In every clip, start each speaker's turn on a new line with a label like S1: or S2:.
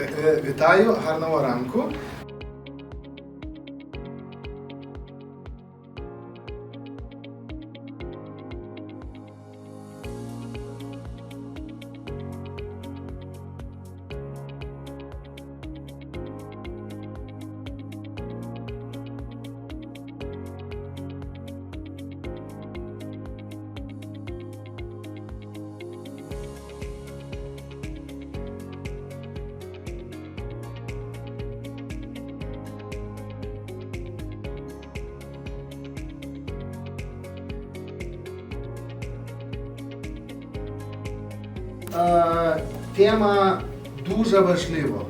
S1: Е, е, Вітаю, гарного ранку. Е, Тема дуже важлива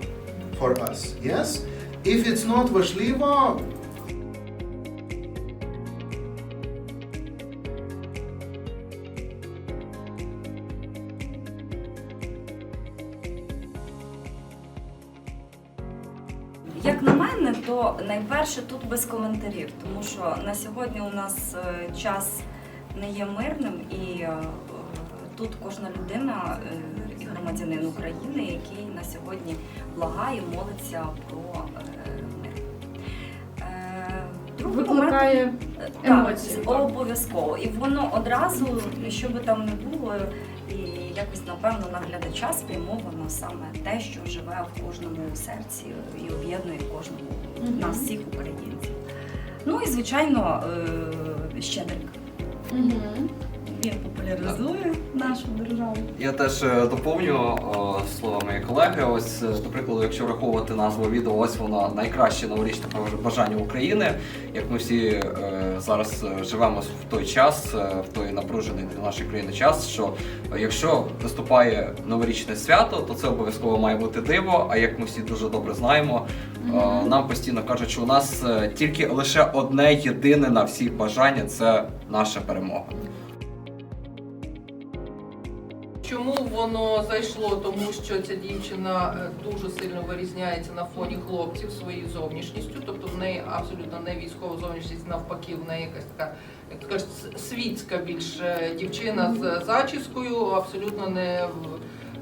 S1: for us, yes? If it's not важливо,
S2: Як на мене, то найперше тут без коментарів, тому що на сьогодні у нас е, час не є мирним, і е, тут кожна людина е, і громадянин України, який на сьогодні благає, молиться про е, мир. Е, Другий момент
S3: Викликає емоції.
S2: обов'язково. І воно одразу, що би там не було, і якось напевно на глядача спрямовано саме те, що живе в кожному серці і об'єднує кожному
S3: Мгм.
S2: нас, всіх українців. Ну і звичайно, е, Щедрик.
S3: Мгм.
S2: Він популяризує нашу державу.
S4: Я теж е, доповню слова моєї колеги. Ось, е, до прикладу, якщо враховувати назву відео, ось воно найкраще новорічне бажання України. Як ми всі е, зараз е, живемо в той час, е, в той напружений для нашої країни час, що е, якщо наступає новорічне свято, то це обов'язково має бути диво. А як ми всі дуже добре знаємо, е, нам постійно кажуть, що у нас е, тільки лише одне єдине на всіх бажання це наша перемога.
S5: Чому воно зайшло? Тому що ця дівчина е, дуже сильно вирізняється на фоні хлопців своєю зовнішністю, тобто в неї абсолютно не військова зовнішність, навпаки, в неї якась така, як світська більш дівчина з зачіскою, абсолютно не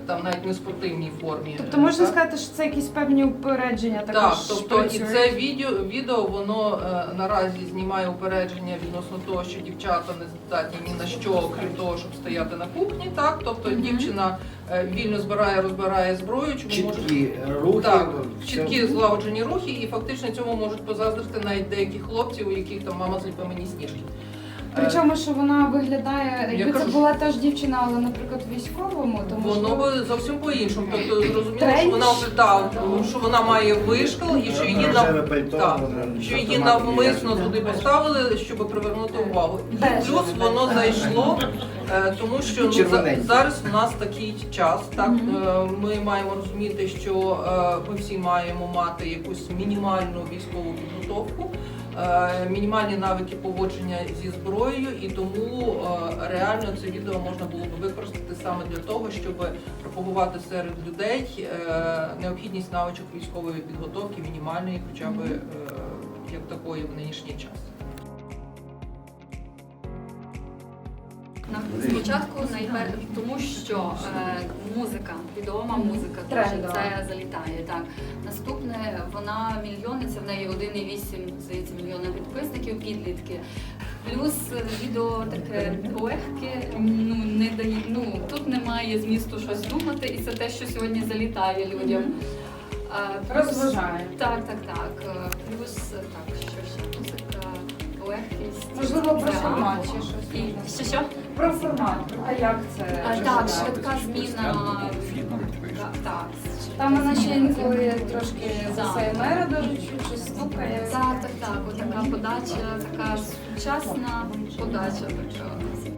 S5: там навіть не спортивній формі.
S3: Тобто можна
S5: Так?
S3: сказати, що це якісь певні упередження
S5: Так,
S3: також
S5: тобто і це відео, відео воно е, наразі знімає упередження відносно того, що дівчата не здатні ні на що, крім того, щоб стояти на кухні. Так, тобто
S3: Мгм.
S5: дівчина е, вільно збирає, розбирає зброю, чому може
S1: чіткі рухи.
S5: так, чіткі злагоджені рухи, і фактично цьому можуть позаздрити навіть деякі хлопці, у яких там мама зліпи мені сніжки. Е,
S3: Причому, що вона виглядає, якби це
S5: кажу,
S3: була та ж дівчина, але, наприклад, військовому, то
S5: Воно
S3: можливо...
S5: би зовсім по-іншому. Тобто зрозуміло,
S3: Тренч?
S5: що вона так, що вона має вишкал і що її на
S1: пальто, воно
S5: що її
S1: автомат
S5: навмисно туди поставили, щоб привернути увагу. І плюс воно зайшло, е, тому що ну, за-
S1: Червоненьке.
S5: зараз у нас такий час. Так е, ми маємо розуміти, що е, ми всі маємо мати якусь мінімальну військову підготовку. Е, Мінімальні навики поводження зі зброєю, і тому е, реально це відео можна було б використати саме для того, щоб пропагувати серед людей е, необхідність навичок військової підготовки, мінімальної, хоча б як такої в нинішній час.
S6: Спочатку найпер... тому що е, музика, відома музика, дуже це залітає. Так наступне вона мільйонниця, в неї 1,8 здається мільйона підписників, підлітки. Плюс відео таке легке, ну не дає. Ну тут немає змісту щось думати, і це те, що сьогодні залітає людям. Е,
S3: Розважає.
S6: Так, так, так. Е, Плюс так, що ще музика, легкість.
S3: Можливо, про формат чи щось
S6: І що що?
S3: Про формат. А як це?
S6: А, так, швидка зміна. Так, так.
S3: Там вона ще інколи трошки
S6: за.
S3: АСМР дуже чуть, щось стукає.
S6: Так, так, так. Отака подача, така сучасна подача. Така.